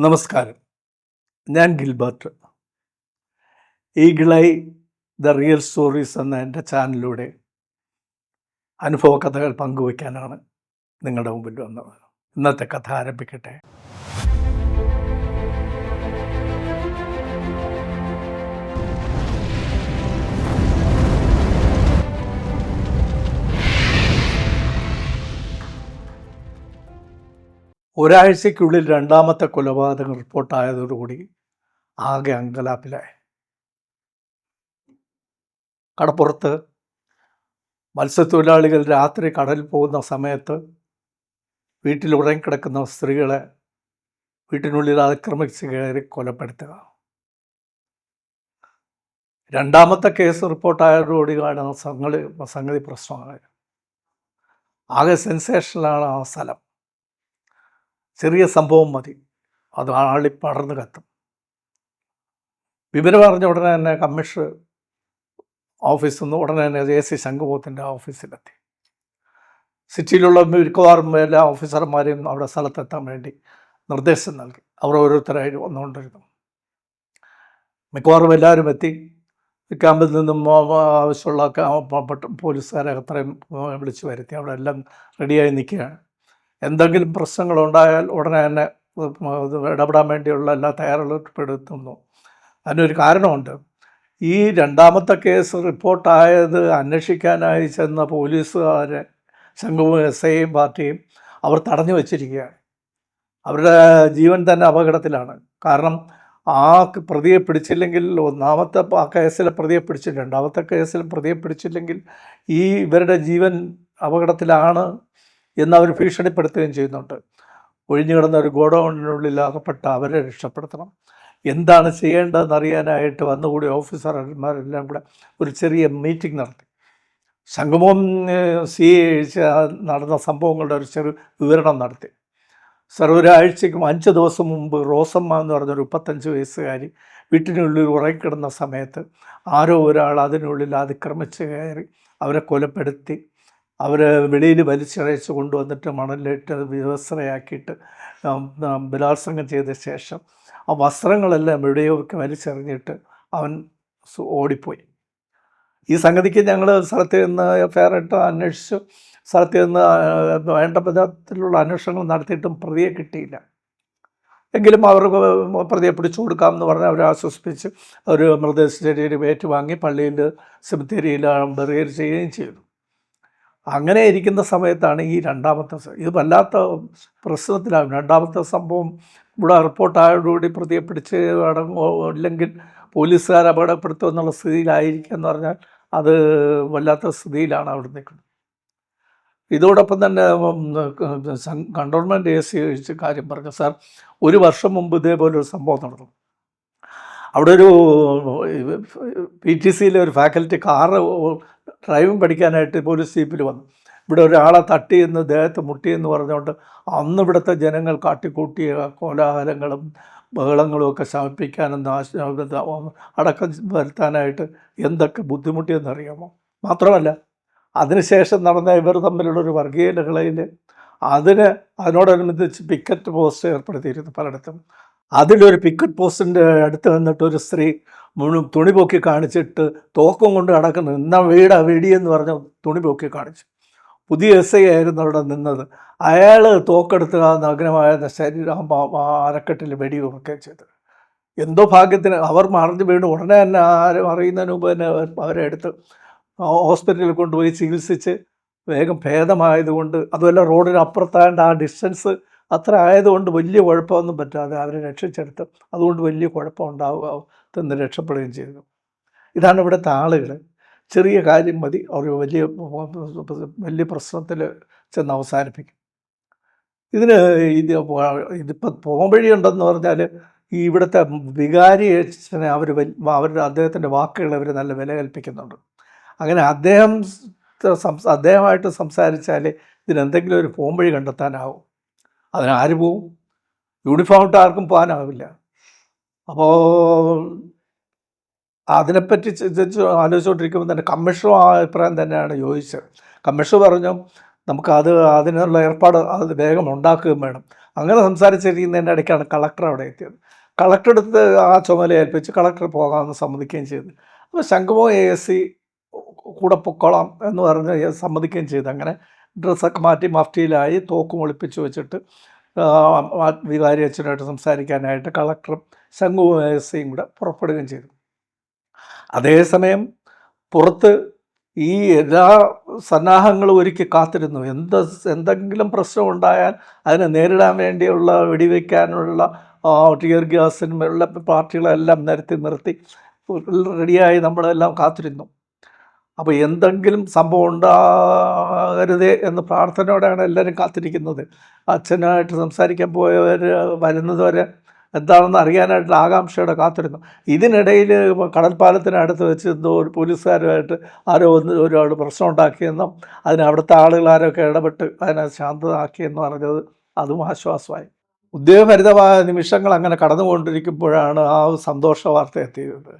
നമസ്കാരം. ഞാൻ Gilbert. Eagle eye the real stories എന്ന എന്റെ ചാനലിലൂടെ അനുഭവ കഥകൾ പങ്കുവയ്ക്കാനാണ് നിങ്ങളുടെ മുമ്പിൽ വന്നത്. ഇന്നത്തെ കഥ ആരംഭിക്കട്ടെ? ഒരാഴ്ചയ്ക്കുള്ളിൽ രണ്ടാമത്തെ കൊലപാതകം റിപ്പോർട്ടായതോടുകൂടി ആകെ അങ്കലാപ്പിലായി. കടപ്പുറത്ത് മത്സ്യത്തൊഴിലാളികൾ രാത്രി കടലിൽ പോകുന്ന സമയത്ത് വീട്ടിൽ ഉറങ്ങിക്കിടക്കുന്ന സ്ത്രീകളെ വീട്ടിനുള്ളിൽ അതിക്രമിച്ച് കയറി കൊലപ്പെടുത്തുക. രണ്ടാമത്തെ കേസ് റിപ്പോർട്ടായതോടുകൂടി കാണുന്ന സംഗതി സംഗതി പ്രശ്നമായത് ആകെ സെൻസേഷനിലാണ് ആ സ്ഥലം. ചെറിയ സംഭവം മതി. അത് ആളി പടർന്നു കത്തും. വിവരം അറിഞ്ഞ ഉടനെ തന്നെ കമ്മീഷണർ ഓഫീസിൽ നിന്ന് ഉടനെ തന്നെ എ സി ശംഖുപോത്തിന്റെ ഓഫീസിലെത്തി. സിറ്റിയിലുള്ള മിക്കവാറും എല്ലാ ഓഫീസർമാരെയും അവിടെ സ്ഥലത്തെത്താൻ വേണ്ടി നിർദ്ദേശം നൽകി. അവർ ഓരോരുത്തരായി വന്നുകൊണ്ടിരുന്നു. മിക്കവാറും എല്ലാവരും എത്തി. ക്യാമ്പിൽ നിന്നും ആവശ്യമുള്ള പോലീസുകാരെ അത്രയും വിളിച്ചു വരുത്തി. അവിടെ എല്ലാം റെഡിയായി നിൽക്കുകയാണ്. എന്തെങ്കിലും പ്രശ്നങ്ങളുണ്ടായാൽ ഉടനെ തന്നെ ഇടപെടാൻ വേണ്ടിയുള്ള എല്ലാ തയ്യാറെടുപ്പെടുത്തുന്നു. അതിനൊരു കാരണമുണ്ട്. ഈ രണ്ടാമത്തെ കേസ് റിപ്പോർട്ടായത് അന്വേഷിക്കാനായി ചെന്ന പോലീസുകാരെ സംഘവും എസ് ഐയും പാർട്ടിയും അവർ തടഞ്ഞു വച്ചിരിക്കുകയാണ്. അവരുടെ ജീവൻ തന്നെ അപകടത്തിലാണ്. കാരണം ആ പ്രതിയെ പിടിച്ചില്ലെങ്കിൽ ഒന്നാമത്തെ ആ കേസിലെ പ്രതിയെ പിടിച്ചില്ല രണ്ടാമത്തെ കേസിൽ പ്രതിയെ പിടിച്ചില്ലെങ്കിൽ ഈ ഇവരുടെ ജീവൻ അപകടത്തിലാണ് എന്ന് അവർ ഭീഷണിപ്പെടുത്തുകയും ചെയ്യുന്നുണ്ട്. ഒഴിഞ്ഞു കിടന്ന ഒരു ഗോഡൗണിനുള്ളിൽ അകപ്പെട്ട അവരെ രക്ഷപ്പെടുത്തണം. എന്താണ് ചെയ്യേണ്ടതെന്ന് അറിയാനായിട്ട് വന്നുകൂടി ഓഫീസർമാരെല്ലാം കൂടെ ഒരു ചെറിയ മീറ്റിംഗ് നടത്തി. സംഗമം സി നടന്ന സംഭവങ്ങളുടെ ഒരു ചെറു വിവരണം നടത്തി. സർ ഒരാഴ്ചയ്ക്കും അഞ്ച് ദിവസം മുമ്പ് റോസമ്മ എന്ന് പറഞ്ഞൊരു മുപ്പത്തഞ്ച് വയസ്സുകാരി വീട്ടിനുള്ളിൽ ഉറങ്ങിക്കിടന്ന സമയത്ത് ആരോ ഒരാൾ അതിനുള്ളിൽ അതിക്രമിച്ച് കയറി അവരെ കൊലപ്പെടുത്തി. അവർ വെളിയിൽ വലിച്ചഴച്ച് കൊണ്ടുവന്നിട്ട് മണലിട്ട് വ്യവസ്ഥയാക്കിയിട്ട് ബലാത്സംഗം ചെയ്ത ശേഷം ആ വസ്ത്രങ്ങളെല്ലാം എവിടെയൊക്കെ വലിച്ചെറിഞ്ഞിട്ട് അവൻ ഓടിപ്പോയി. ഈ സംഗതിക്ക് ഞങ്ങൾ സ്ഥലത്ത് നിന്ന് എഫ്ഐആർ ഇട്ട് അന്വേഷിച്ചു. സ്ഥലത്ത് നിന്ന് വേണ്ട വിധത്തിലുള്ള അന്വേഷണങ്ങൾ നടത്തിയിട്ടും പ്രതിയെ കിട്ടിയില്ല. എങ്കിലും അവർക്ക് പ്രതിയെ പിടിച്ചു കൊടുക്കാമെന്ന് പറഞ്ഞ് അവരെ ആശ്വസിപ്പിച്ച് ഒരു മൃതശരീരം ഏറ്റുവാങ്ങി പള്ളിയിൽ സെമിത്തേരിയിൽ ബെറിയർ ചെയ്യുകയും ചെയ്തു. അങ്ങനെ ഇരിക്കുന്ന സമയത്താണ് ഈ രണ്ടാമത്തെ ഇത് വല്ലാത്ത പ്രശ്നത്തിലാകും. രണ്ടാമത്തെ സംഭവം ഇവിടെ റിപ്പോർട്ടായതോടുകൂടി പ്രതിയെ പിടിച്ച് അടങ്ങോ ഇല്ലെങ്കിൽ പോലീസുകാർ അപകടപ്പെടുത്തുമോ എന്നുള്ള സ്ഥിതിയിലായിരിക്കുക എന്ന് പറഞ്ഞാൽ അത് വല്ലാത്ത സ്ഥിതിയിലാണ് അവിടെ നിൽക്കുന്നത്. ഇതോടൊപ്പം തന്നെ കണ്ടോൺമെന്റ് എ സി കഴിച്ച് കാര്യം പറഞ്ഞു. സാർ ഒരു വർഷം മുമ്പ് ഇതേപോലൊരു സംഭവം നടന്നു. അവിടെ ഒരു പി ടി സിയിലെ ഒരു ഫാക്കൽറ്റി കാറ് ഡ്രൈവിംഗ് പഠിക്കാനായിട്ട് പോലീസ് ജീപ്പിൽ വന്നു. ഇവിടെ ഒരാളെ തട്ടിയെന്ന് ദേഹത്ത് മുട്ടിയെന്ന് പറഞ്ഞുകൊണ്ട് അന്ന് ഇവിടുത്തെ ജനങ്ങൾ കാട്ടിക്കൂട്ടിയ കോലാഹലങ്ങളും ബഹളങ്ങളും ഒക്കെ ശമിപ്പിക്കാനും അടക്കം വരുത്താനായിട്ട് എന്തൊക്കെ ബുദ്ധിമുട്ടിയെന്നറിയാമോ മാത്രമല്ല അതിനുശേഷം നടന്ന ഇവർ തമ്മിലുള്ളൊരു വർഗീയ ലഹളയിൽ അതിന് അതിനോടനുബന്ധിച്ച് പിക്കറ്റ് പോസ്റ്റ് ഏർപ്പെടുത്തിയിരുന്നു പലയിടത്തും. അതിലൊരു പിക്കറ്റ് പോസ്റ്റിന്റെ അടുത്ത് വന്നിട്ട് ഒരു സ്ത്രീ മുഴുവൻ തുണി പൊക്കി കാണിച്ചിട്ട് തോക്കം കൊണ്ട് കിടക്കുന്നത് എന്നാ വീടാ? വെടിയെന്ന് പറഞ്ഞ് തുണി പൊക്കി കാണിച്ചു. പുതിയ എസ് ഐ ആയിരുന്നു അവിടെ നിന്നത്. അയാൾ തോക്കെടുത്ത് ആ നഗ്നമായ ശരീരം അരക്കെട്ടിൽ വെടിയൊക്കെ ചെയ്തു. എന്തോ ഭാഗ്യത്തിന് അവർ മറിഞ്ഞ് വീണ്. ഉടനെ തന്നെ ആരും അറിയുന്നതിന് മുമ്പ് തന്നെ അവരെ എടുത്ത് ഹോസ്പിറ്റലിൽ കൊണ്ടുപോയി ചികിത്സിച്ച് വേഗം ഭേദമായതുകൊണ്ട് അതുമല്ല റോഡിന് അപ്പുറത്താണ്ട് ആ ഡിസ്റ്റൻസ് അത്ര ആയതുകൊണ്ട് വലിയ കുഴപ്പമൊന്നും പറ്റാതെ അവരെ രക്ഷിച്ചെടുത്ത് അതുകൊണ്ട് വലിയ കുഴപ്പം ഉണ്ടാവുക തന്നെ രക്ഷപ്പെടുകയും ചെയ്തു. ഇതാണ് ഇവിടുത്തെ ആളുകൾ ചെറിയ കാര്യം മതി. അവർ വലിയ വലിയ പ്രശ്നത്തിൽ ചെന്ന് അവസാനിപ്പിക്കും. ഇതിന് ഇത് ഇതിപ്പോൾ പോംവഴിയുണ്ടെന്ന് പറഞ്ഞാൽ ഈ ഇവിടുത്തെ വികാരി അവർ അവരുടെ അദ്ദേഹത്തിന്റെ വാക്കുകൾ അവർ നല്ല വില കൽപ്പിക്കുന്നുണ്ട്. അങ്ങനെ അദ്ദേഹം അദ്ദേഹമായിട്ട് സംസാരിച്ചാൽ ഇതിനെന്തെങ്കിലും ഒരു പോംവഴി കണ്ടെത്താനാവും. അതിനാര് പോവും? യൂണിഫോം ഇട്ട് ആർക്കും പോകാനാവില്ല അപ്പോൾ അതിനെപ്പറ്റി ആലോചിച്ചുകൊണ്ടിരിക്കുമ്പോൾ തന്നെ കമ്മീഷനും ആ അഭിപ്രായം തന്നെയാണ് യോജിച്ചത് കമ്മീഷൻ പറഞ്ഞു നമുക്ക് അത് അതിനുള്ള ഏർപ്പാട് അത് വേഗം ഉണ്ടാക്കുകയും വേണം. അങ്ങനെ സംസാരിച്ചിരിക്കുന്നതിന്റെ ഇടയ്ക്കാണ് കളക്ടർ അവിടെ എത്തിയത്. കളക്ടർ എടുത്ത് ആ ചുമതല ഏൽപ്പിച്ച് കളക്ടർ പോകാമെന്ന് സമ്മതിക്കുകയും ചെയ്തു. അപ്പോൾ ശംഖുമോ എ എസ് സി കൂടെ പൊക്കോളാം എന്ന് പറഞ്ഞ് സമ്മതിക്കുകയും ചെയ്തു. അങ്ങനെ ഡ്രസ്സൊക്കെ മാറ്റി മഫ്റ്റിയിലായി തോക്കും ഒളിപ്പിച്ചു വെച്ചിട്ട് വികാരി അച്ഛനായിട്ട് സംസാരിക്കാനായിട്ട് കളക്ടറും ശംഖുമോ എ എസ് സിയും കൂടെ പുറപ്പെടുകയും ചെയ്തു. അതേസമയം പുറത്ത് ഈ എല്ലാ സന്നാഹങ്ങളും ഒരുക്കി കാത്തിരുന്നു. എന്ത് എന്തെങ്കിലും പ്രശ്നം ഉണ്ടായാൽ അതിനെ നേരിടാൻ വേണ്ടിയുള്ള വെടിവെക്കാനുള്ള ടിയർ ഗ്യാസിനുള്ള പാർട്ടികളെല്ലാം നിരത്തി നിർത്തി റെഡിയായി നമ്മളെല്ലാം കാത്തിരുന്നു. അപ്പോൾ എന്തെങ്കിലും സംഭവം ഉണ്ടാകരുതേ എന്ന് പ്രാർത്ഥനയോടെയാണ് എല്ലാവരും കാത്തിരിക്കുന്നത്. അച്ഛനായിട്ട് സംസാരിക്കാൻ പോയവർ വരുന്നത് വരെ എന്താണെന്ന് അറിയാനായിട്ടുള്ള ആകാംക്ഷയോടെ കാത്തിരുന്നു. ഇതിനിടയിൽ കടൽപ്പാലത്തിനടുത്ത് വെച്ച് എന്തോ ഒരു പോലീസുകാരുമായിട്ട് ആരോ ഒന്ന് ഒരാൾ പ്രശ്നം ഉണ്ടാക്കിയെന്നും അതിന് അവിടുത്തെ ആളുകൾ ആരൊക്കെ ഇടപെട്ട് അതിനെ ശാന്തമാക്കിയെന്ന് പറഞ്ഞത് അതും ആശ്വാസമായി. ഉദ്യോഗഭരിതമായ നിമിഷങ്ങൾ അങ്ങനെ കടന്നുകൊണ്ടിരിക്കുമ്പോഴാണ് ആ സന്തോഷ വാർത്ത എത്തിയത്.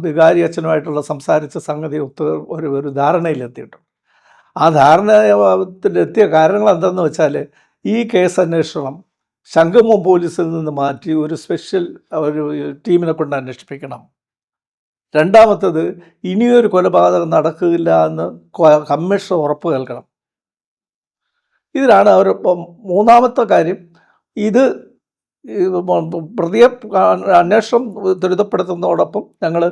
വികാരി അച്ഛനുമായിട്ടുള്ള സംസാരിച്ച സംഗതി ഒത്ത് ഒരു ഒരു ധാരണയിലെത്തിയിട്ടുണ്ട്. ആ ധാരണത്തിലെത്തിയ കാരണങ്ങൾ എന്തെന്ന് വെച്ചാൽ ഈ കേസ് അന്വേഷണം ശംഖുമോ പോലീസിൽ നിന്ന് മാറ്റി ഒരു സ്പെഷ്യൽ ഒരു ടീമിനെ കൊണ്ട് അന്വേഷിപ്പിക്കണം. രണ്ടാമത്തത് ഇനിയൊരു കൊലപാതകം നടക്കില്ല എന്ന് കമ്മീഷൻ ഉറപ്പ് കേൾക്കണം ഇതിലാണ് അവർ മൂന്നാമത്തെ കാര്യം ഇത് പ്രതിയെ അന്വേഷണം ത്വരിതപ്പെടുത്തുന്നതോടൊപ്പം ഞങ്ങൾ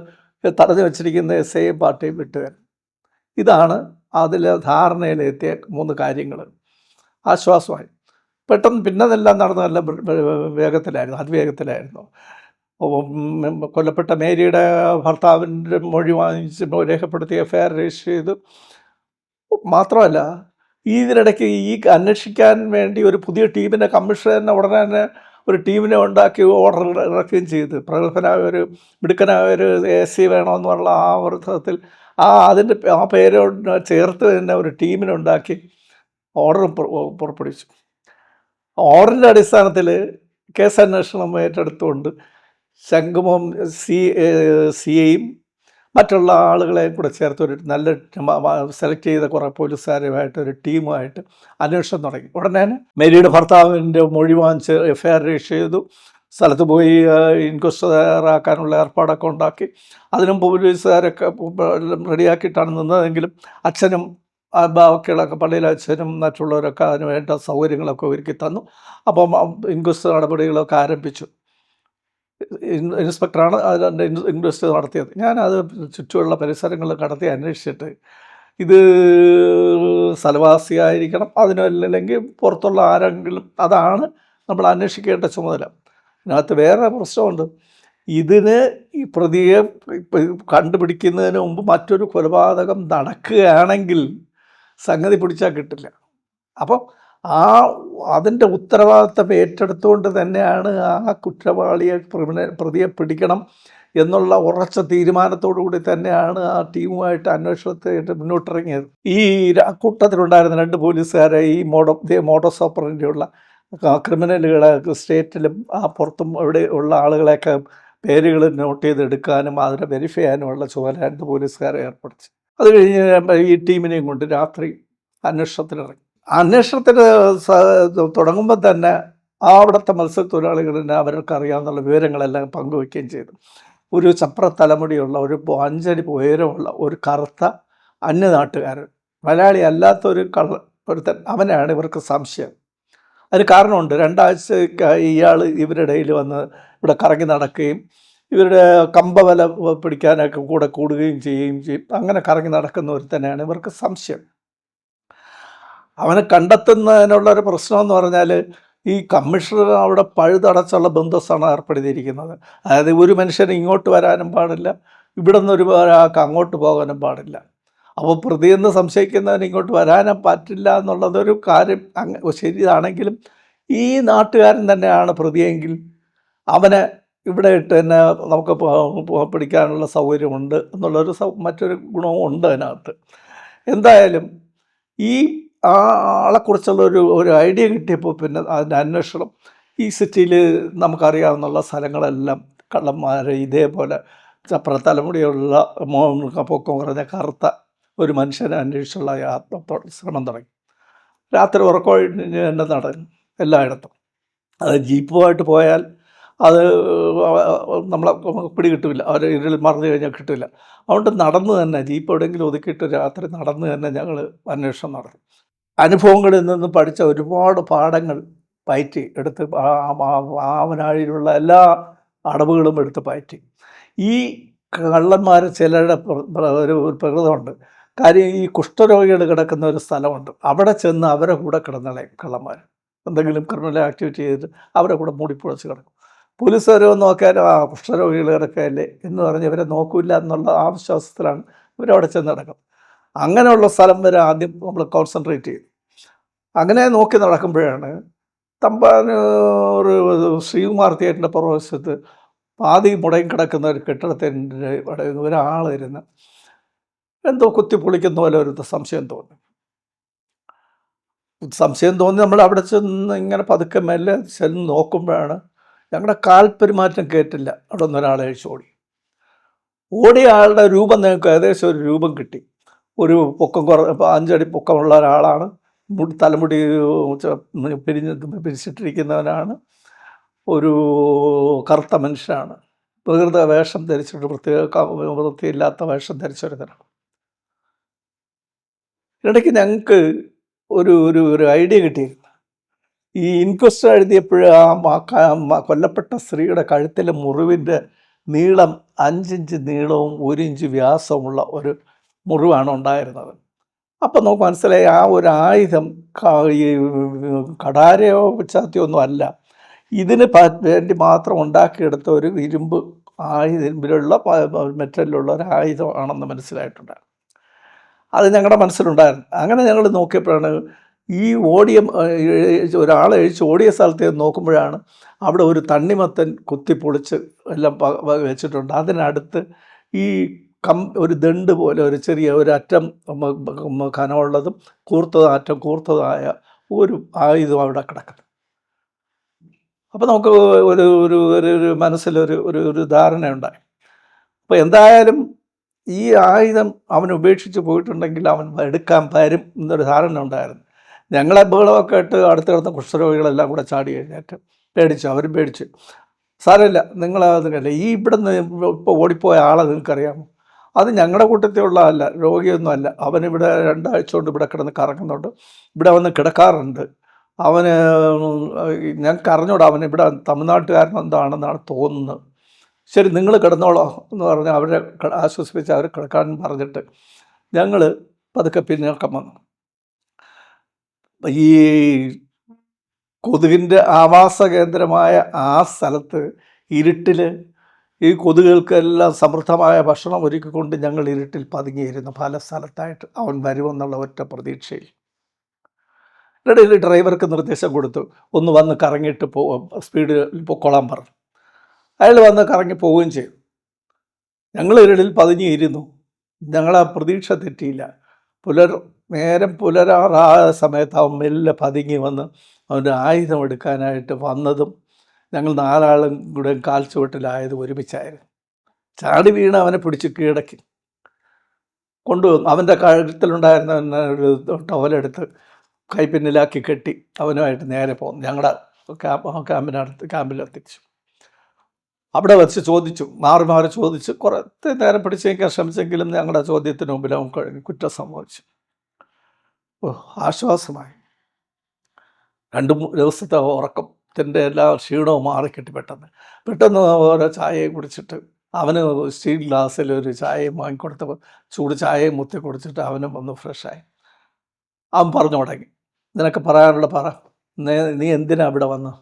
തടഞ്ഞു വച്ചിരിക്കുന്ന എസ് ഐ പാർട്ടിയും വിട്ടുതരും ഇതാണ് അതിൽ ധാരണയിലെത്തിയ മൂന്ന് കാര്യങ്ങൾ ആശ്വാസമായി. പെട്ടെന്ന് പിന്നെ അതെല്ലാം നടന്ന നല്ല വേഗത്തിലായിരുന്നു അതിവേഗത്തിലായിരുന്നു. കൊല്ലപ്പെട്ട മേരിയുടെ ഭർത്താവിന്റെ മൊഴി വാങ്ങിച്ച് രേഖപ്പെടുത്തിയ എഫ് ഐ ആർ രജിസ്റ്റർ ചെയ്തു. മാത്രമല്ല ഇതിനിടയ്ക്ക് ഈ അന്വേഷിക്കാൻ വേണ്ടി ഒരു പുതിയ ടീമിനെ കമ്മീഷണറിനെ ഉടനെ തന്നെ ഒരു ടീമിനെ ഉണ്ടാക്കി ഓർഡർ ഇറക്കുകയും ചെയ്ത്. പ്രഗത്ഭനായ ഒരു മിടുക്കനായ ഒരു എ സി വേണമെന്നുള്ള ആ വൃത്തത്തിൽ ആ അതിന്റെ ആ പേരോട് ചേർത്ത് തന്നെ ഒരു ടീമിനെ ഉണ്ടാക്കി ഓർഡർ പുറപ്പെടുവിച്ചു. ഓർഡറിന്റെ അടിസ്ഥാനത്തിൽ കേസന്വേഷണം ഏറ്റെടുത്തുകൊണ്ട് ശംഖുമം സി സി ഐയും മറ്റുള്ള ആളുകളെയും കൂടെ ചേർത്ത് ഒരു നല്ല സെലക്ട് ചെയ്ത കുറേ പോലീസുകാരുമായിട്ട് ഒരു ടീമുമായിട്ട് അന്വേഷണം തുടങ്ങി. ഉടനെ മേരിയുടെ ഭർത്താവിന്റെ മൊഴി വാങ്ങിച്ച് എഫ് ഐ ആർ രജിസ്റ്റർ ചെയ്തു. സ്ഥലത്ത് പോയി ഇൻക്വസ്റ്റ് തയ്യാറാക്കാനുള്ള ഏർപ്പാടൊക്കെ ഉണ്ടാക്കി. അതിനും പോലീസുകാരൊക്കെ റെഡിയാക്കിയിട്ടാണ് നിന്നതെങ്കിലും അച്ഛനും ആ ബാക്കിയുള്ളൊക്കെ പള്ളിയിലെ അച്ഛനും മറ്റുള്ളവരൊക്കെ അതിന് വേണ്ട സൗകര്യങ്ങളൊക്കെ ഒരുക്കി തന്നു. അപ്പം ഇൻക്വസ്റ്റ് നടപടികളൊക്കെ ആരംഭിച്ചു. ഇൻസ്പെക്ടറാണ് അതിന്റെ ഇൻവെസ്റ്റ് നടത്തിയത്. ഞാനത് ചുറ്റുമുള്ള പരിസരങ്ങൾ കടത്തി അന്വേഷിച്ചിട്ട് ഇത് സ്ഥലവാസിയായിരിക്കണം അതിനല്ലെങ്കിൽ പുറത്തുള്ള ആരെങ്കിലും അതാണ് നമ്മൾ അന്വേഷിക്കേണ്ട ചുമതല. ഇതിനകത്ത് വേറെ പ്രശ്നമുണ്ട്. ഇതിന് ഈ പ്രതിയെ കണ്ടുപിടിക്കുന്നതിന് മുമ്പ് മറ്റൊരു കൊലപാതകം നടക്കുകയാണെങ്കിൽ സംഗതി പിടിച്ചാൽ കിട്ടില്ല. അപ്പം ആ അതിന്റെ ഉത്തരവാദിത്തം ഏറ്റെടുത്തുകൊണ്ട് തന്നെയാണ് ആ കുറ്റവാളിയെ പ്രതിയെ പിടിക്കണം എന്നുള്ള ഉറച്ച തീരുമാനത്തോടു കൂടി തന്നെയാണ് ആ ടീമുമായിട്ട് അന്വേഷണത്തിനായിട്ട് മുന്നോട്ടിറങ്ങിയത്. ഈ കൂട്ടത്തിലുണ്ടായിരുന്ന രണ്ട് പോലീസുകാരെ ഈ മോഡോ മോഡോസ് ഓപ്പറിന്റെയുള്ള ക്രിമിനലുകളെ സ്റ്റേറ്റിലും ആ പുറത്തും അവിടെ ഉള്ള ആളുകളെയൊക്കെ പേരുകൾ നോട്ട് ചെയ്തെടുക്കാനും അതിനെ വെരിഫൈ ചെയ്യാനുമുള്ള ചുമതല രണ്ട് പോലീസുകാരെ ഏർപ്പെടുത്തി അത് കഴിഞ്ഞ് ഈ ടീമിനെയും കൊണ്ട് രാത്രി അന്വേഷണത്തിനിറങ്ങി. അന്വേഷണത്തിന് തുടങ്ങുമ്പോൾ തന്നെ ആ അവിടുത്തെ മത്സ്യത്തൊഴിലാളികളിന് അവർക്ക് അറിയാവുന്ന വിവരങ്ങളെല്ലാം പങ്കുവയ്ക്കുകയും ചെയ്തു. ഒരു ചപ്ര തലമുടിയുള്ള ഒരു അഞ്ചടി ഉയരമുള്ള ഒരു കറുത്ത അന്യനാട്ടുകാരൻ. മലയാളി അല്ലാത്ത ഒരു കള്ള ഒരുത്തൻ അവനാണ് ഇവർക്ക് സംശയം. അതിന് കാരണമുണ്ട്. രണ്ടാഴ്ച ഇയാൾ ഇവരുടെ ഇടയിൽ വന്ന് ഇവിടെ കറങ്ങി നടക്കുകയും ഇവരുടെ കമ്പവല പിടിക്കാനൊക്കെ കൂടെ കൂടുകയും ചെയ്യുകയും ചെയ്യും. അങ്ങനെ കറങ്ങി നടക്കുന്ന ഒരുത്തനെയാണ് ഇവർക്ക് സംശയം. അവനെ കണ്ടെത്തുന്നതിനുള്ള ഒരു പ്രശ്നം എന്ന് പറഞ്ഞാൽ ഈ കമ്മീഷണർ അവിടെ പഴുതടച്ചുള്ള ബന്ധസ്സാണ് ഏർപ്പെടുത്തിയിരിക്കുന്നത്. അതായത് ഒരു മനുഷ്യന് ഇങ്ങോട്ട് വരാനും പാടില്ല ഇവിടെ ഒരു ഒരാൾക്ക് അങ്ങോട്ട് പോകാനും പാടില്ല. അപ്പോൾ പ്രതിയെന്ന് സംശയിക്കുന്നവന് ഇങ്ങോട്ട് വരാനും പറ്റില്ല എന്നുള്ളതൊരു കാര്യം അങ്ങ് ശരിയാണെങ്കിലും ഈ നാട്ടുകാരൻ തന്നെയാണ് പ്രതിയെങ്കിൽ അവനെ ഇവിടെ ഇട്ട് തന്നെ നമുക്ക് പിടിക്കാനുള്ള സൗകര്യമുണ്ട് എന്നുള്ളൊരു മറ്റൊരു ഗുണവും ഉണ്ട് അതിനകത്ത്. എന്തായാലും ഈ ആ ആളെക്കുറിച്ചുള്ള ഒരു ഒരു ഐഡിയ കിട്ടിയപ്പോൾ പിന്നെ അതിന്റെ അന്വേഷണം ഈ സിറ്റിയിൽ നമുക്കറിയാവുന്ന സ്ഥലങ്ങളെല്ലാം കള്ളന്മാരെ ഇതേപോലെ ചപ്ര തലമുടിയുള്ള മോ- പൊക്കം കുറഞ്ഞ കറുത്ത ഒരു മനുഷ്യനെ അന്വേഷിച്ചുള്ള യാത്ര ശ്രമം തുടങ്ങി. രാത്രി ഉറക്കമൊഴിഞ്ഞ് തന്നെ നടന്നു എല്ലായിടത്തും. അത് ജീപ്പുമായിട്ട് പോയാൽ അത് നമ്മളെ പിടി കിട്ടില്ല അവർ ഇരുളിൽ മറന്നു കഴിഞ്ഞാൽ കിട്ടില്ല അതുകൊണ്ട് നടന്ന് തന്നെ ജീപ്പ് എവിടെയെങ്കിലും ഒതുക്കിയിട്ട് രാത്രി നടന്ന് തന്നെ ഞങ്ങൾ അന്വേഷണം നടത്തും. അനുഭവങ്ങളിൽ നിന്ന് പഠിച്ച ഒരുപാട് പാഠങ്ങൾ പയറ്റി എടുത്ത് ആവനാഴിയിലുള്ള എല്ലാ അടവുകളും എടുത്ത് പയറ്റി. ഈ കള്ളന്മാർ ചിലരുടെ ഒരു പ്രകൃതമുണ്ട്. കാര്യം ഈ കുഷ്ഠരോഗികൾ കിടക്കുന്ന ഒരു സ്ഥലമുണ്ട്. അവിടെ ചെന്ന് അവരെ കൂടെ കിടന്നളയും കള്ളന്മാർ എന്തെങ്കിലും ക്രിമിനൽ ആക്ടിവിറ്റി ചെയ്തിട്ട് അവരെ കൂടെ മൂടിപ്പൊളിച്ച് കിടക്കും. പോലീസ് വരെ ഒന്ന് നോക്കിയാൽ ആ കുഷ്ഠരോഗികൾ കിടക്കുകയല്ലേ എന്ന് പറഞ്ഞ് ഇവരെ നോക്കൂല എന്നുള്ള ആ വിശ്വാസത്തിലാണ് ഇവരവിടെ ചെന്ന് കിടക്കുന്നത്. അങ്ങനെയുള്ള സ്ഥലം വരെ ആദ്യം നമ്മൾ കോൺസെൻട്രേറ്റ് ചെയ്യും അങ്ങനെ നോക്കി നടക്കുമ്പോഴാണ് തമ്പാനൂർ ശ്രീകുമാർ തിയേറ്ററിന്റെ പുറവശത്ത് പാതി മുടങ്ങി കിടക്കുന്ന ഒരു കെട്ടിടത്തിന്റെ ഇവിടെ ഒരാൾ ഇരുന്ന് എന്തോ കുത്തി പൊളിക്കുന്ന പോലെ ഒരു സംശയം തോന്നി. സംശയം തോന്നി നമ്മൾ അവിടെ ചെന്ന് ഇങ്ങനെ പതുക്കെ മെല്ലെ ചെന്ന് നോക്കുമ്പോഴാണ് ഞങ്ങളുടെ കാൽപ്പെരുമാറ്റം കേട്ടില്ല. അവിടെ നിന്ന് ഒരാളെ ഓടി. ഓടിയ ആളുടെ രൂപം ഞങ്ങൾക്ക് ഏകദേശം ഒരു രൂപം കിട്ടി. ഒരു പൊക്കം കുറ അഞ്ചടി പൊക്കമുള്ള ഒരാളാണ്. തലമുടി പിരിഞ്ഞ് പിരിച്ചിട്ടിരിക്കുന്നവനാണ്. ഒരു കറുത്ത മനുഷ്യനാണ്. പ്രകൃത വേഷം ധരിച്ചിട്ട് പ്രത്യേക വൃത്തിയില്ലാത്ത വേഷം ധരിച്ചൊരുത്തനാണ്. ഇടയ്ക്ക് ഞങ്ങൾക്ക് ഒരു ഒരു ഒരു ഐഡിയ കിട്ടിയിരുന്നു. ഈ ഇൻക്വസ്റ്റ് എഴുതിയപ്പോഴും ആ കൊല്ലപ്പെട്ട സ്ത്രീയുടെ കഴുത്തിലെ മുറിവിന്റെ നീളം അഞ്ചിഞ്ച് നീളവും ഒരു ഇഞ്ച് വ്യാസമുള്ള ഒരു മുറിവാണ് ഉണ്ടായിരുന്നത്. അപ്പം നമുക്ക് മനസ്സിലായി ആ ഒരു ആയുധം കടാരയോ പിച്ചാത്തിയോ ഒന്നും അല്ല. ഇതിന് വേണ്ടി മാത്രം ഉണ്ടാക്കിയെടുത്ത ഒരു ഇരുമ്പ് ആയുധത്തിലുള്ള മെറ്റലിലുള്ള ഒരു ആയുധമാണെന്ന് മനസ്സിലായിട്ടുണ്ട്. അത് ഞങ്ങളുടെ മനസ്സിലുണ്ടായിരുന്നു. അങ്ങനെ ഞങ്ങൾ നോക്കിയപ്പോഴാണ് ഈ ഓടിയ ഒരാളെ എഴുച്ച് ഓടിയ സ്ഥലത്ത് നോക്കുമ്പോഴാണ് അവിടെ ഒരു തണ്ണിമത്തൻ കുത്തിപ്പൊളിച്ച് എല്ലാം വെച്ചിട്ടുണ്ട്. അതിനടുത്ത് ഈ കം ഒരു ദണ്ട് പോലെ ഒരു ചെറിയ ഒരു അറ്റം കനമുള്ളതും കൂർത്തതും അറ്റം കൂർത്തതായ ഒരു ആയുധം അവിടെ കിടക്കുന്നു. അപ്പോൾ നമുക്ക് ഒരു ഒരു ഒരു മനസ്സിലൊരു ഒരു ഒരു ധാരണയുണ്ടായി. അപ്പോൾ എന്തായാലും ഈ ആയുധം അവൻ ഉപേക്ഷിച്ച് പോയിട്ടുണ്ടെങ്കിൽ അവൻ എടുക്കാൻ വരും എന്നൊരു ധാരണ ഉണ്ടായിരുന്നു. ഞങ്ങളെ ബഹളമൊക്കെ ഇട്ട് അടുത്തടുത്ത കുഷ്ഠരോഗികളെല്ലാം കൂടെ ചാടി കഴിഞ്ഞിട്ട് പേടിച്ചു അവരും പേടിച്ചു. സാരമില്ല നിങ്ങളതിനല്ല ഈ ഇവിടുന്ന് ഇപ്പോൾ ഓടിപ്പോയ ആളെ നിങ്ങൾക്കറിയാമോ? അത് ഞങ്ങളുടെ കൂട്ടത്തിലുള്ളതല്ല രോഗിയൊന്നും അല്ല. അവനിവിടെ രണ്ടാഴ്ച കൊണ്ട് ഇവിടെ കിടന്ന് കറങ്ങുന്നുണ്ട്. ഇവിടെ വന്ന് കിടക്കാറുണ്ട്. അവന് ഞങ്ങൾക്ക് അറിഞ്ഞൂടാ അവൻ ഇവിടെ തമിഴ്നാട്ടുകാരൻ എന്താണെന്നാണ് തോന്നുന്നത്. ശരി നിങ്ങൾ കിടന്നോളോ എന്ന് പറഞ്ഞ് അവരെ ആശ്വസിപ്പിച്ച് അവർ കിടക്കാൻ പറഞ്ഞിട്ട് ഞങ്ങൾ പതുക്കെ പിന്നോക്കം വന്നു. ഈ കൊതുകിന്റെ ആവാസ കേന്ദ്രമായ ആ സ്ഥലത്ത് ഇരുട്ടിൽ ഈ കൊതുകുകൾക്കെല്ലാം സമൃദ്ധമായ ഭക്ഷണം ഒരുക്കിക്കൊണ്ട് ഞങ്ങൾ ഇരുട്ടിൽ പതുങ്ങിയിരുന്നു പല സ്ഥലത്തായിട്ട്. അവൻ വരുമെന്നുള്ള ഒറ്റ പ്രതീക്ഷയിൽ. ഇടയിൽ ഡ്രൈവർക്ക് നിർദ്ദേശം കൊടുത്തു. ഒന്ന് വന്ന് കറങ്ങിയിട്ട് പോ സ്പീഡിൽ പൊക്കോളാൻ പറഞ്ഞു. അയാൾ വന്ന് കറങ്ങി പോവുകയും ചെയ്തു. ഞങ്ങൾ ഇരുളിൽ പതിഞ്ഞിരുന്നു ഞങ്ങളെ പ്രതീക്ഷ തെറ്റിയില്ല. പുലർ നേരം പുലരാറായ സമയത്ത് അവൻ മെല്ലെ പതുങ്ങി വന്ന് അവന്റെ ആയുധം എടുക്കാനായിട്ട് വന്നതും ഞങ്ങൾ നാലാളും കൂടെ കാൽ ചുവട്ടിലായത് ഒരുമിച്ചായിരുന്നു. ചാടി വീണ് അവനെ പിടിച്ച് കീഴടക്കി. കൊണ്ടുവന്നു അവന്റെ കഴുത്തിലുണ്ടായിരുന്ന ഒരു ടവലെടുത്ത് കൈപ്പിന്നിലാക്കി കെട്ടി അവനുമായിട്ട് നേരെ പോന്നു. ഞങ്ങളുടെ ക്യാമ്പ് ക്യാമ്പിനടുത്ത് ക്യാമ്പിലെത്തിച്ചു. അവിടെ വെച്ച് ചോദിച്ചു. മാറി മാറി ചോദിച്ച് കുറച്ച് നേരം പിടിച്ചേക്കാൻ ശ്രമിച്ചെങ്കിലും ഞങ്ങളുടെ ചോദ്യത്തിന് മുമ്പിൽ അവൻ കഴിഞ്ഞു കുറ്റം സംഭവിച്ചു ഓ ആശ്വാസമായി. രണ്ട് ദിവസത്തെ ദിവസത്തെ ഉറക്കത്തിന്റെ എല്ലാ ക്ഷീണവും മാറിക്കിട്ടി പെട്ടെന്ന്. പെട്ടെന്ന് ഓരോ ചായയും കുടിച്ചിട്ട് അവന് സ്റ്റീൽ ഗ്ലാസ്സിൽ ഒരു ചായയും വാങ്ങിക്കൊടുത്തപ്പോൾ ചൂട് ചായയും മുത്തി കുടിച്ചിട്ട് അവനും വന്ന് ഫ്രഷായി അവൻ പറഞ്ഞു തുടങ്ങി. നിനക്ക് പറയാനുള്ള പറ. നീ എന്തിനാ ഇവിടെ വന്ന്?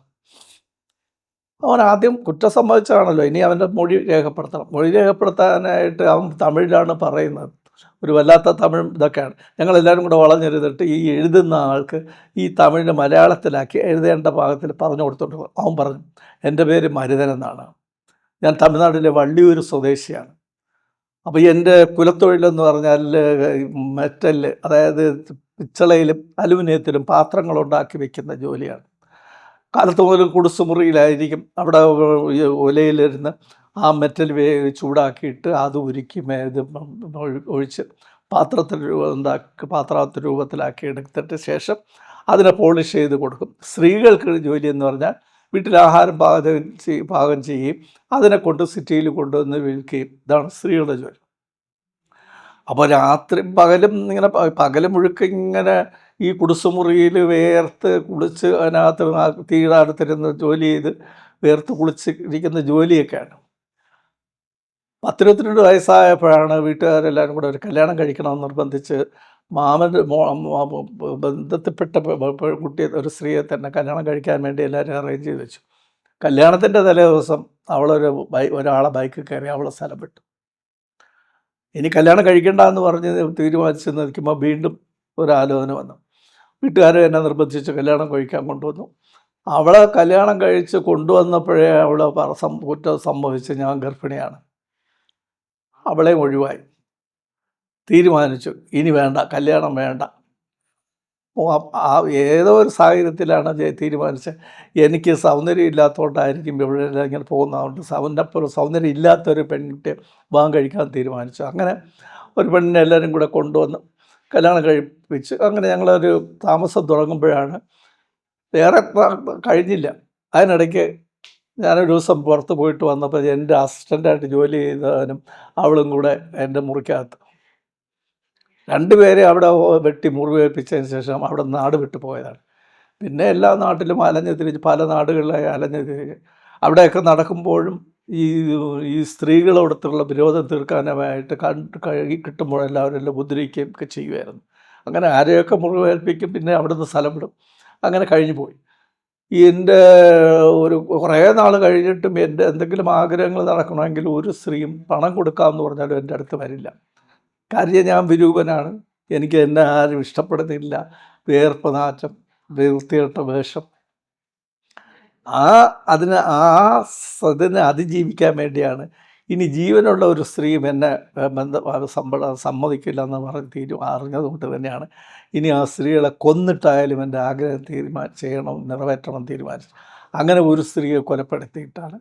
അവൻ ആദ്യം കുറ്റം സംഭവിച്ചതാണല്ലോ ഇനി അവന്റെ മൊഴി രേഖപ്പെടുത്തണം. മൊഴി രേഖപ്പെടുത്താനായിട്ട് അവൻ തമിഴിലാണ് പറയുന്നത്. ഒരു വല്ലാത്ത തമിഴ് ഇതൊക്കെയാണ്. ഞങ്ങളെല്ലാവരും കൂടെ വളഞ്ഞെഴുതിട്ട് ഈ എഴുതുന്ന ആൾക്ക് ഈ തമിഴിനെ മലയാളത്തിലാക്കി എഴുതേണ്ട ഭാഗത്തിൽ പറഞ്ഞു കൊടുത്തോണ്ട് അവൻ പറഞ്ഞു എന്റെ പേര് മരുതൻ എന്നാണ്. ഞാൻ തമിഴ്നാട്ടിലെ വള്ളിയൂർ സ്വദേശിയാണ്. അപ്പോൾ എന്റെ കുലത്തൊഴിലെന്ന് പറഞ്ഞാൽ മെറ്റൽ അതായത് പിച്ചളയിലും അലുമിനിയത്തിലും പാത്രങ്ങൾ ഉണ്ടാക്കി വെക്കുന്ന ജോലിയാണ്. കാലത്ത് മുതൽ കുടുസുമുറിയിലായിരിക്കും അവിടെ ഒലയിലിരുന്ന് ആ മെറ്റൽ വേ ചൂടാക്കിയിട്ട് അത് ഉരുക്കി മേത് ഒഴിച്ച് പാത്രത്തിൽ എന്താക്കി പാത്രത്തിൽ രൂപത്തിലാക്കി എടുത്തിട്ട് ശേഷം അതിനെ പോളിഷ് ചെയ്ത് കൊടുക്കും. സ്ത്രീകൾക്ക് ജോലി എന്ന് പറഞ്ഞാൽ വീട്ടിൽ ആഹാരം പാകം ചെയ് പാകം ചെയ്യുകയും അതിനെ കൊണ്ട് സിറ്റിയിൽ കൊണ്ടുവന്ന് വിൽക്കുകയും ഇതാണ് സ്ത്രീകളുടെ ജോലി. അപ്പോൾ രാത്രി പകലും ഇങ്ങനെ പകലും മുഴുക്ക ഇങ്ങനെ ഈ കുടിസുമുറിയിൽ വേർത്ത് കുളിച്ച് അതിനകത്ത് തീടാടുത്തിരുന്ന് ജോലി ചെയ്ത് വേർത്ത് കുളിച്ച് ഇരിക്കുന്ന ജോലിയൊക്കെയാണ്. പത്തിരുപത്തിരണ്ട് വയസ്സായപ്പോഴാണ് വീട്ടുകാരെല്ലാവരും കൂടെ ഒരു കല്യാണം കഴിക്കണമെന്ന് നിർബന്ധിച്ച് മാമന്റെ മോ ബന്ധത്തിൽപ്പെട്ട പെ- ഒരു സ്ത്രീയെ തന്നെ കല്യാണം കഴിക്കാൻ വേണ്ടി എല്ലാവരും അറേഞ്ച് ചെയ്ത് വെച്ചു. കല്യാണത്തിന്റെ തലേ ദിവസം അവളൊരു ബൈ ഒരാളെ ബൈക്കിൽ കയറി അവളെ സ്ഥലം വിട്ടു. ഇനി കല്യാണം കഴിക്കണ്ട എന്ന് പറഞ്ഞ് തീരുമാനിച്ച് നിൽക്കുമ്പോൾ വീണ്ടും ഒരു ആലോചന വന്നു. വീട്ടുകാരെ എന്നെ നിർബന്ധിച്ച് കല്യാണം കഴിക്കാൻ കൊണ്ടുവന്നു. അവളെ കല്യാണം കഴിച്ച് കൊണ്ടുവന്നപ്പോഴേ സം- കുറ്റം സംഭവിച്ച് ഞാൻ ഗർഭിണിയാണ്. അവളെ ഒഴിവായി. തീരുമാനിച്ചു. ഇനി വേണ്ട കല്യാണം വേണ്ട. ആ ഏതോ ഒരു സാഹചര്യത്തിലാണ് തീരുമാനിച്ചത്. എനിക്ക് സൗന്ദര്യം ഇല്ലാത്തതുകൊണ്ടായിരിക്കും ഇവിടെ ഇങ്ങനെ പോകുന്നതുകൊണ്ട് സൗന്ദര്യം സൗന്ദര്യം ഇല്ലാത്തൊരു പെൺകുട്ടിയെ വിവാഹം കഴിക്കാൻ തീരുമാനിച്ചു. അങ്ങനെ ഒരു പെണ്ണിനെ എല്ലാവരും കൂടെ കൊണ്ടുവന്ന് കല്യാണം കഴിപ്പിച്ച്. അങ്ങനെ ഞങ്ങളൊരു താമസം തുടങ്ങുമ്പോഴാണ് വേറെ കഴിഞ്ഞില്ല. അതിനിടയ്ക്ക് ഞാനൊരു ദിവസം പുറത്ത് പോയിട്ട് വന്നപ്പോൾ എന്റെ അസിസ്റ്റന്റായിട്ട് ജോലി ചെയ്തവനും അവളും കൂടെ എന്റെ മുറിക്കകത്ത്. രണ്ടുപേരെ അവിടെ വെട്ടി മുറിവേൽപ്പിച്ചതിന് ശേഷം അവിടെ നാട് വിട്ടു പോയതാണ്. പിന്നെ എല്ലാ നാട്ടിലും അലഞ്ഞ് തിരിഞ്ഞ് പല നാടുകളിലായി അലഞ്ഞ് തിരിഞ്ഞ്. അവിടെയൊക്കെ നടക്കുമ്പോഴും ഈ ഈ സ്ത്രീകളോടത്തുള്ള വിരോധം തീർക്കാനായിട്ട് കണ്ട് കഴുകി കിട്ടുമ്പോഴെല്ലാവരും എല്ലാം ഉപദ്രവിക്കുകയും ഒക്കെ ചെയ്യുമായിരുന്നു. അങ്ങനെ ആരെയൊക്കെ മുറിവേൽപ്പിക്കും പിന്നെ അവിടുന്ന് സ്ഥലം വിടും. അങ്ങനെ കഴിഞ്ഞു പോയി എന്റെ ഒരു കുറേ നാൾ കഴിഞ്ഞിട്ടും എന്റെ എന്തെങ്കിലും ആഗ്രഹങ്ങൾ നടക്കണമെങ്കിൽ ഒരു സ്ത്രീയും പണം കൊടുക്കാമെന്ന് പറഞ്ഞാലും എന്റെ അടുത്ത് വരില്ല. കാര്യം ഞാൻ വിരൂപനാണ്. എനിക്ക് എന്നെ ആരും ഇഷ്ടപ്പെടുന്നില്ല. വേർപ്പ് നാറ്റം വൃത്തികെട്ട വേഷം. ആ അതിന് ആ അതിനെ അതിജീവിക്കാൻ വേണ്ടിയാണ് ഇനി ജീവനുള്ള ഒരു സ്ത്രീയും എന്നെ ബന്ധം സമ്മ സമ്മതിക്കില്ല എന്ന് പറഞ്ഞ് തീരു അറിഞ്ഞതുകൊണ്ട് തന്നെയാണ് ഇനി ആ സ്ത്രീകളെ കൊന്നിട്ടായാലും എന്റെ ആഗ്രഹം തീരുമാന ചെയ്യണം നിറവേറ്റണം തീരുമാനിച്ചു. അങ്ങനെ ഒരു സ്ത്രീയെ കൊലപ്പെടുത്തിയിട്ടാണ്.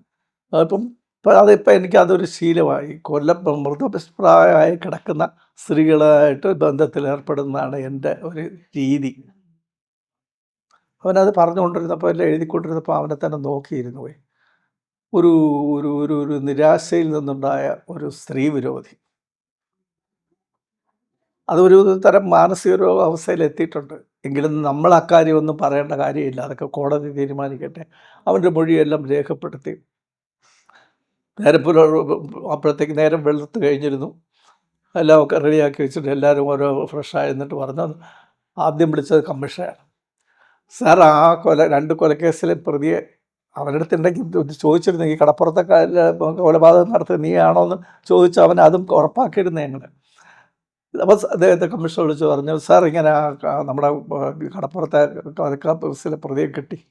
അപ്പം അതിപ്പോൾ എനിക്ക് അതൊരു ശീലമായി. കൊല്ലം മൃതപ്രായമായി കിടക്കുന്ന സ്ത്രീകളായിട്ട് ബന്ധത്തിൽ ഏർപ്പെടുന്നതാണ് എന്റെ ഒരു രീതി. അവനത് പറഞ്ഞുകൊണ്ടിരുന്നപ്പോൾ എല്ലാം എഴുതിക്കൊണ്ടിരുന്നപ്പോൾ അവനെ തന്നെ നോക്കിയിരുന്നു. പോയി ഒരു ഒരു ഒരു ഒരു നിരാശയിൽ നിന്നുണ്ടായ ഒരു സ്ത്രീ വിരോധി. അതൊരു തരം മാനസിക അവസ്ഥയിൽ എത്തിയിട്ടുണ്ട് എങ്കിലും നമ്മൾ അക്കാര്യം ഒന്നും പറയേണ്ട കാര്യമില്ല. അതൊക്കെ കോടതി തീരുമാനിക്കട്ടെ. അവന്റെ മൊഴിയെല്ലാം രേഖപ്പെടുത്തി. നേരം പുല അപ്പോഴത്തേക്ക് നേരം വെളുത്ത് കഴിഞ്ഞിരുന്നു. എല്ലാം ഒക്കെ റെഡിയാക്കി വെച്ചിട്ട് എല്ലാവരും ഓരോ ഫ്രഷായി എന്നിട്ട് പറഞ്ഞു ആദ്യം വിളിച്ചത് കമ്മീഷനാണ്. സാർ ആ കൊല രണ്ട് കൊലക്കേസിലെ പ്രതിയെ അവന്റെ അടുത്ത് ഉണ്ടെങ്കിൽ ചോദിച്ചിരുന്നെങ്കിൽ കടപ്പുറത്തെ കാല- കൊലപാതകം നടത്തുക നീ ആണോ എന്ന് ചോദിച്ചു അവൻ അതും ഉറപ്പാക്കിയിരുന്നു ഞങ്ങൾ അപ്പോൾ അദ്ദേഹത്തെ കമ്മീഷൻ വിളിച്ച് പറഞ്ഞു സാർ ഇങ്ങനെ നമ്മുടെ കടപ്പുറത്തെ കൊലക്കേസിലെ പ്രതിയെ കിട്ടി.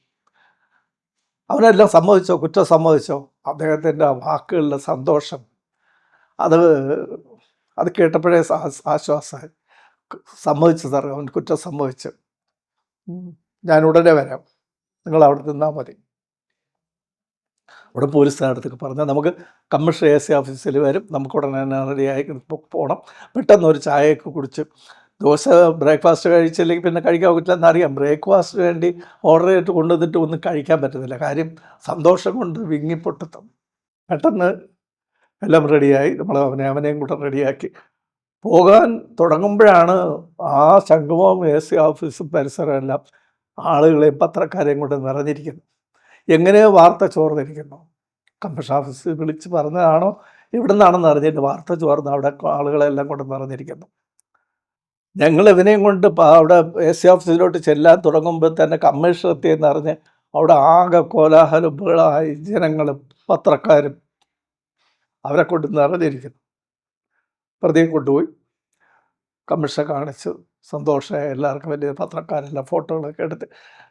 അവനെല്ലാം സമ്മതിച്ചോ? കുറ്റം സമ്മതിച്ചോ? അദ്ദേഹത്തിന്റെ വാക്കുകളിലെ സന്തോഷം. അത് അത് കേട്ടപ്പോഴേ ആശ്വാസമായി സമ്മതിച്ചു സാർ അവൻ കുറ്റം സമ്മതിച്ചു. ഞാൻ ഉടനെ വരാം. നിങ്ങൾ അവിടെ നിന്നാൽ മതി. അവിടെ സ്ഥാനത്തൊക്കെ പറഞ്ഞാൽ നമുക്ക് കമ്മീഷണർ എ സി ഓഫീസിൽ വരും. നമുക്ക് ഉടനെ തന്നെ റെഡിയായി പോകണം പെട്ടെന്ന് ഒരു ചായയൊക്കെ കുടിച്ച് ദോശ ബ്രേക്ക്ഫാസ്റ്റ് കഴിച്ചില്ലെങ്കിൽ പിന്നെ കഴിക്കാൻ പറ്റില്ല എന്നറിയാം. ബ്രേക്ക്ഫാസ്റ്റ് വേണ്ടി ഓർഡർ ചെയ്തിട്ട് കൊണ്ടുവന്നിട്ട് ഒന്നും കഴിക്കാൻ പറ്റുന്നില്ല. കാര്യം സന്തോഷം കൊണ്ട് വിങ്ങിപ്പൊട്ടത്തും പെട്ടെന്ന് എല്ലാം റെഡിയായി നമ്മൾ അവനെ അവനെയും കൂടെ റെഡിയാക്കി പോകാൻ തുടങ്ങുമ്പോഴാണ് ആ ശംഖുമവും എ സി ഓഫീസും പരിസരമെല്ലാം ആളുകളെയും പത്രക്കാരെയും കൊണ്ട് നിറഞ്ഞിരിക്കുന്നു എങ്ങനെയോ വാർത്ത ചോർന്നിരിക്കുന്നു? കമ്മീഷൻ ഓഫീസിൽ വിളിച്ച് പറഞ്ഞതാണോ? എവിടെ നിന്നാണെന്ന് അറിഞ്ഞിട്ട് വാർത്ത ചോർന്ന് അവിടെ ആളുകളെല്ലാം കൊണ്ട് നിറഞ്ഞിരിക്കുന്നു. ഞങ്ങൾ ഇവനെയും കൊണ്ട് അവിടെ എ സി ഓഫീസിലോട്ട് ചെല്ലാൻ തുടങ്ങുമ്പോൾ തന്നെ കമ്മീഷൻ എത്തിയെന്ന് അറിഞ്ഞ് അവിടെ ആകെ കോലാഹലം ബഹളമായി ജനങ്ങളും പത്രക്കാരും അവരെ കൊണ്ട് നിറഞ്ഞിരിക്കുന്നു. പ്രതിയെ കൊണ്ടുപോയി കമ്മീഷൻ കാണിച്ചു. സന്തോഷമായി എല്ലാവർക്കും വലിയ പത്രക്കാരെല്ലാം ഫോട്ടോകളൊക്കെ എടുത്ത്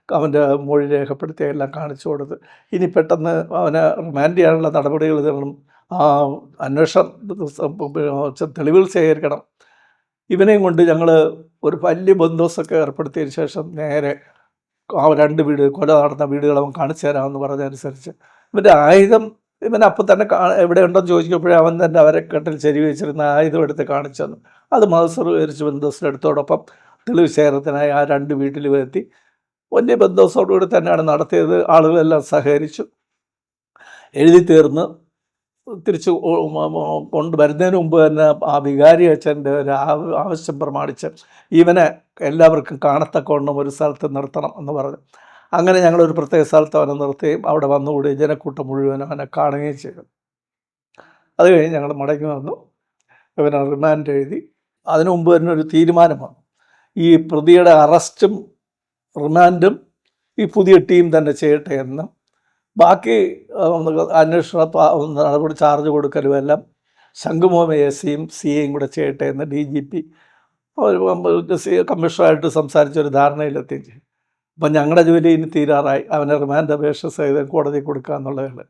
അവന്റെ മൊഴി രേഖപ്പെടുത്തി എല്ലാം കാണിച്ചു കൊടുത്ത്. ഇനി പെട്ടെന്ന് അവനെ റിമാൻഡ് ചെയ്യാനുള്ള നടപടികൾ തരണം ആ അന്വേഷണം തെളിവുകൾ ശേഖരിക്കണം. ഇവനെയും കൊണ്ട് ഞങ്ങൾ ഒരു വലിയ ബന്ധോസൊക്കെ ഏർപ്പെടുത്തിയതിന് ശേഷം നേരെ ആ രണ്ട് വീട് കൊല നടന്ന വീടുകൾ അവൻ കാണിച്ചു തരാമെന്ന് പറഞ്ഞതനുസരിച്ച് ഇവന്റെ ആയുധം ഇവൻ അപ്പം തന്നെ എവിടെ ഉണ്ടെന്ന് ചോദിക്കുമ്പോഴേ അവൻ തന്നെ അവരെ കെട്ടിൽ ചെരി വെച്ചിരുന്ന ആയുധം എടുത്ത് കാണിച്ചു തന്നു. അത് മഹസർ വിവരിച്ച് ബന്ധുസിന്റെ അടുത്തോടൊപ്പം തെളിവ് ശേഖരത്തിനായി ആ രണ്ട് വീട്ടിൽ വരുത്തി വലിയ ബന്ധുസോടുകൂടി തന്നെയാണ് നടത്തിയത്. ആളുകളെല്ലാം സഹകരിച്ചു. എഴുതി തീർന്ന് തിരിച്ച് കൊണ്ടുവരുന്നതിന് മുമ്പ് തന്നെ ആ വികാരി അച്ഛന്റെ ഒരു ആവശ്യം പ്രമാണിച്ച് ഇവനെ എല്ലാവർക്കും കാണത്തക്കൊണ്ടും ഒരു സ്ഥലത്ത് നിർത്തണം എന്ന് പറഞ്ഞു. അങ്ങനെ ഞങ്ങളൊരു പ്രത്യേക സ്ഥലത്ത് അവനെ നിർത്തുകയും അവിടെ വന്നുകൂടി ജനക്കൂട്ടം മുഴുവൻ അവനെ കാണുകയും ചെയ്തു. അത് കഴിഞ്ഞ് ഞങ്ങൾ മടങ്ങി വന്നു. ഇവനെ റിമാൻഡ് എഴുതി. അതിനു മുമ്പ് തന്നെ ഒരു തീരുമാനം വന്നു. ഈ പ്രതിയുടെ അറസ്റ്റും റിമാൻഡും ഈ പുതിയ ടീം തന്നെ ചെയ്യട്ടെ എന്ന്. ബാക്കി അന്വേഷണ നടപടി ചാർജ് കൊടുക്കലും എല്ലാം ശംഖുമോമ എ സിയും സി എയും കൂടെ ചെയ്യട്ടെ എന്ന് ഡി ജി പി കമ്മീഷണറായിട്ട് സംസാരിച്ച ഒരു ധാരണയിലെത്തുകയും ചെയ്തു. അപ്പം ഞങ്ങളുടെ ജോലി ഇനി തീരാറായി. അവനെ റിമാൻഡ് അപേക്ഷ സഹിതം കോടതി കൊടുക്കുക എന്നുള്ളതാണ്.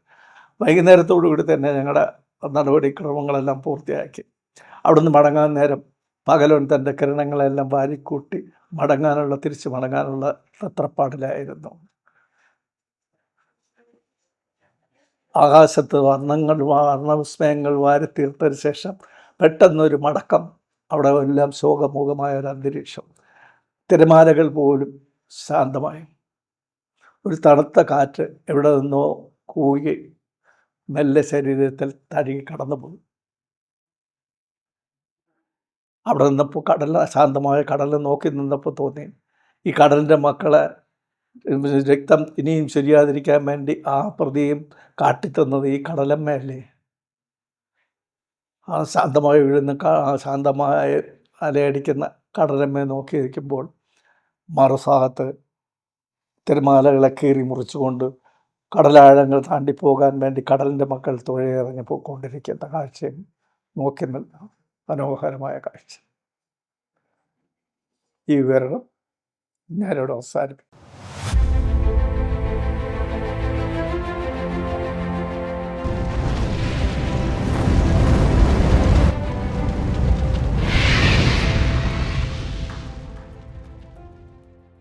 വൈകുന്നേരത്തോടു കൂടി തന്നെ ഞങ്ങളുടെ നടപടിക്രമങ്ങളെല്ലാം പൂർത്തിയാക്കി. അവിടുന്ന് മടങ്ങാൻ നേരം പകലോൻ തന്റെ കിരണങ്ങളെല്ലാം വാരിക്കൂട്ടി മടങ്ങാനുള്ള തിരിച്ച് മടങ്ങാനുള്ള തത്രപ്പാടിലായിരുന്നു. ആകാശത്ത് വർണങ്ങൾ വർണവിസ്മയങ്ങൾ വാരിത്തീർത്തതിന് ശേഷം പെട്ടെന്നൊരു മടക്കം. അവിടെ എല്ലാം ശോകമുഖമായ ഒരു അന്തരീക്ഷം. തിരമാലകൾ പോലും ശാന്തമായി. ഒരു തണുത്ത കാറ്റ് എവിടെ നിന്നോ കൂകി മെല്ലെ ശരീരത്തിൽ തഴുകി കടന്നു പോയി അവിടെ നിന്നപ്പോൾ കടൽ ശാന്തമായ കടൽ നോക്കി നിന്നപ്പോൾ തോന്നി ഈ കടലിന്റെ മക്കളെ രക്തം ഇനിയും ശരിയാതിരിക്കാൻ വേണ്ടി ആ പ്രതിയും കാട്ടിത്തന്നത് ഈ കടലമ്മയല്ലേ? ആ ശാന്തമായി വീഴുന്ന ശാന്തമായ അലയടിക്കുന്ന കടലമ്മയെ നോക്കി മറുഭാഗത്ത് തിരമാലകളെ കീറി മുറിച്ചുകൊണ്ട് കടലാഴങ്ങൾ താണ്ടി പോകാൻ വേണ്ടി കടലിന്റെ മക്കൾ തുഴയിറങ്ങി പോയിക്കൊണ്ടിരിക്കുന്ന കാഴ്ചയും നോക്കി നിന്ന മനോഹരമായ കാഴ്ച. ഈ വിവരണം ഞാനിവിടെ അവസാനിപ്പിക്കും